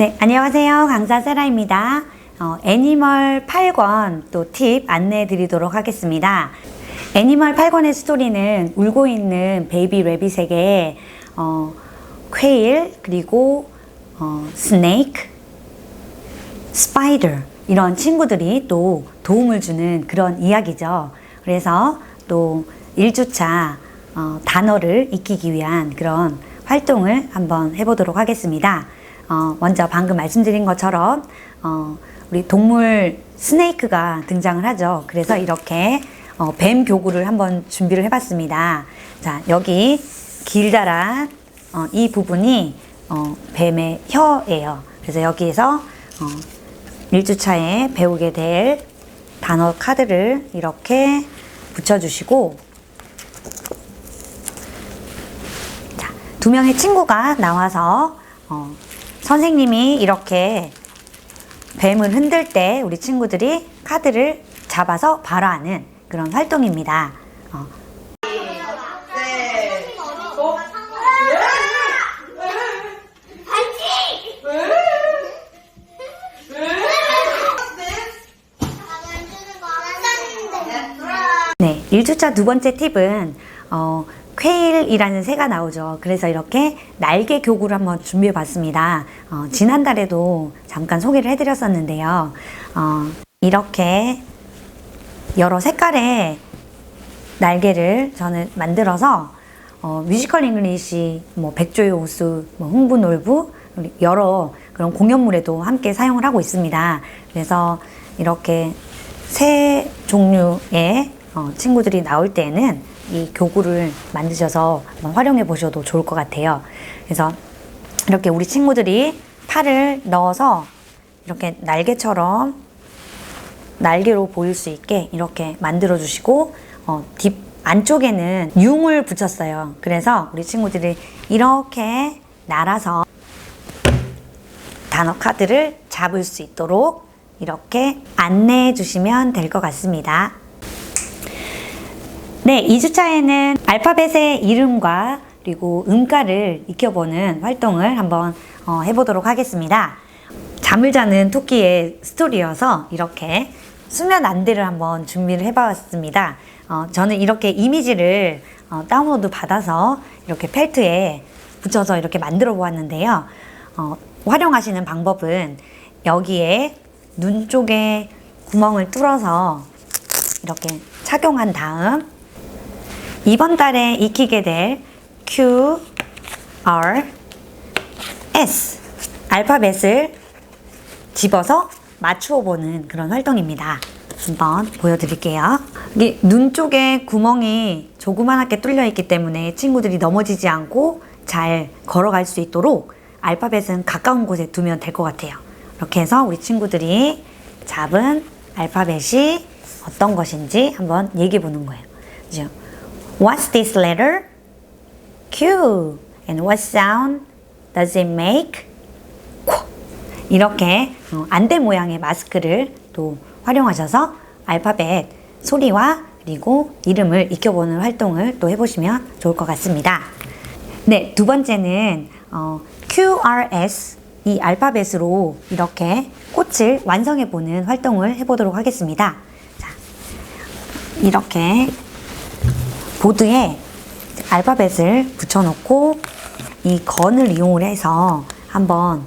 네, 안녕하세요. 강사 세라입니다. 어, 애니멀 8권 또 팁 안내해 드리도록 하겠습니다. 애니멀 8권의 스토리는 울고 있는 베이비 레빗에게 어, 퀘일 그리고 어, 스네이크, 스파이더 이런 친구들이 또 도움을 주는 그런 이야기죠. 그래서 또 1주차 어, 단어를 익히기 위한 그런 활동을 한번 해보도록 하겠습니다. 어, 먼저 방금 말씀드린 것처럼 어, 우리 동물 스네이크가 등장을 하죠. 그래서 이렇게 어, 뱀 교구를 한번 준비를 해봤습니다. 자 여기 길다란 어, 이 부분이 어, 뱀의 혀예요. 그래서 여기에서 어, 1주차에 배우게 될 단어 카드를 이렇게 붙여주시고 자, 두 명의 친구가 나와서 어, 선생님이 이렇게 뱀을 흔들 때 우리 친구들이 카드를 잡아서 바로 하는 그런 활동입니다. 어, 네, 1주차 두 번째 팁은 어, 퀘일이라는 새가 나오죠. 그래서 이렇게 날개 교구를 한번 준비해 봤습니다. 어, 지난달에도 잠깐 소개를 해드렸었는데요. 어, 이렇게 여러 색깔의 날개를 저는 만들어서 어, 뮤지컬 잉글리시, 뭐 백조의 호수, 뭐 흥부 놀부 여러 그런 공연물에도 함께 사용을 하고 있습니다. 그래서 이렇게 새 종류의 어, 친구들이 나올 때는 이 교구를 만드셔서 활용해 보셔도 좋을 것 같아요. 그래서 이렇게 우리 친구들이 팔을 넣어서 이렇게 날개처럼 날개로 보일 수 있게 이렇게 만들어 주시고 어, 뒷 안쪽에는 융을 붙였어요. 그래서 우리 친구들이 이렇게 날아서 단어 카드를 잡을 수 있도록 이렇게 안내해 주시면 될 것 같습니다. 네, 2주차에는 알파벳의 이름과 그리고 음가를 익혀보는 활동을 한번 어, 해보도록 하겠습니다. 잠을 자는 토끼의 스토리여서 이렇게 수면 안대를 한번 준비를 해봤습니다. 어, 저는 이렇게 이미지를 어, 다운로드 받아서 이렇게 펠트에 붙여서 이렇게 만들어 보았는데요. 어, 활용하시는 방법은 여기에 눈 쪽에 구멍을 뚫어서 이렇게 착용한 다음 이번 달에 익히게 될 Q, R, S 알파벳을 집어서 맞추어 보는 그런 활동입니다. 한번 보여드릴게요. 여기 눈 쪽에 구멍이 조그만하게 뚫려 있기 때문에 친구들이 넘어지지 않고 잘 걸어갈 수 있도록 알파벳은 가까운 곳에 두면 될 것 같아요. 이렇게 해서 우리 친구들이 잡은 알파벳이 어떤 것인지 한번 얘기해 보는 거예요. 그죠? What's this letter? Q. And what sound does it make? 코. 이렇게 어, 안대 모양의 마스크를 또 활용하셔서 알파벳 소리와 그리고 이름을 익혀보는 활동을 또 해보시면 좋을 것 같습니다. 네, 두 번째는 어, QRS 이 알파벳으로 이렇게 꽃을 완성해 보는 활동을 해보도록 하겠습니다. 자, 이렇게 보드에 알파벳을 붙여놓고 이 건을 이용을 해서 한번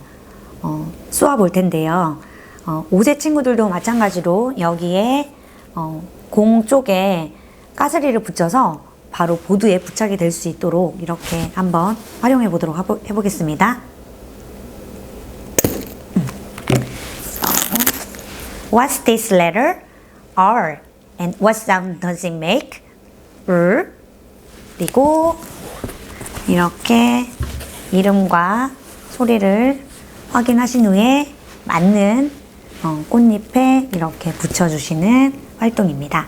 어, 쏘아 볼 텐데요. 어, 옷의 친구들도 마찬가지로 여기에 어, 공 쪽에 가스리를 붙여서 바로 보드에 부착이 될 수 있도록 이렇게 한번 활용해 보도록 하보, 해보 겠습니다. 음. What's this letter? R. And what sound does it make? R. 그리고 이렇게 이름과 소리를 확인하신 후에 맞는 어, 꽃잎에 이렇게 붙여주시는 활동입니다.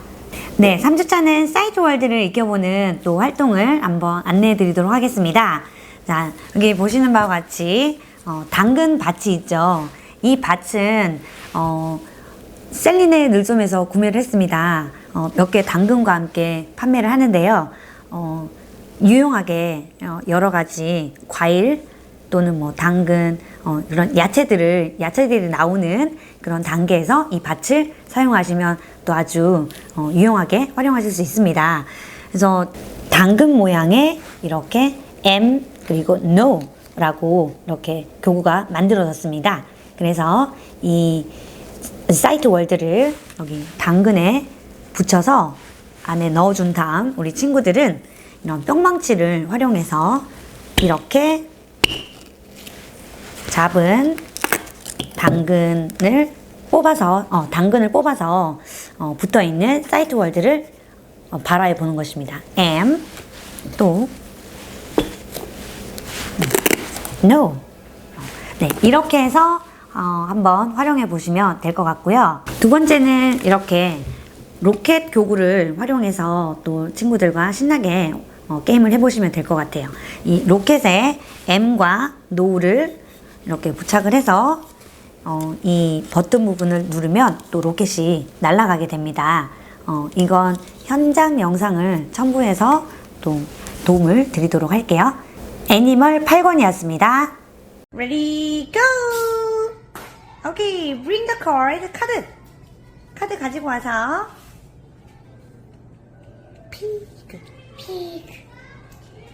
네, 3주차는 사이트 월드를 익혀보는 또 활동을 한번 안내해 드리도록 하겠습니다. 자, 여기 보시는 바와 같이 어, 당근 밭이 있죠. 이 밭은 어, 셀리네 늘솜에서 구매를 했습니다. 어, 몇개 당근과 함께 판매를 하는데요. 어, 유용하게 어, 여러 가지 과일 또는 뭐 당근 어, 그런 야채들을 야채들이 나오는 그런 단계에서 이 밭을 사용하시면 또 아주 어, 유용하게 활용하실 수 있습니다. 그래서 당근 모양의 이렇게 M 그리고 NO라고 이렇게 교구가 만들어졌습니다. 그래서 이 사이트 월드를 여기 당근에 붙여서 안에 넣어준 다음 우리 친구들은 이런 뿅망치를 활용해서 이렇게 잡은 당근을 뽑아서 어, 당근을 뽑아서 어, 붙어 있는 사이트 월드를 어, 발화해 보는 것입니다. M 또 No 네 이렇게 해서 어, 한번 활용해 보시면 될 것 같고요. 두 번째는 이렇게 로켓 교구를 활용해서 또 친구들과 신나게 어, 게임을 해보시면 될 것 같아요. 이 로켓에 M과 노를 이렇게 부착을 해서 어, 이 버튼 부분을 누르면 또 로켓이 날아가게 됩니다. 어, 이건 현장 영상을 첨부해서 또 도움을 드리도록 할게요. 애니멀 8권이었습니다. Ready, go! Okay, bring the card. 카드. 카드 가지고 와서. 피그, 피그.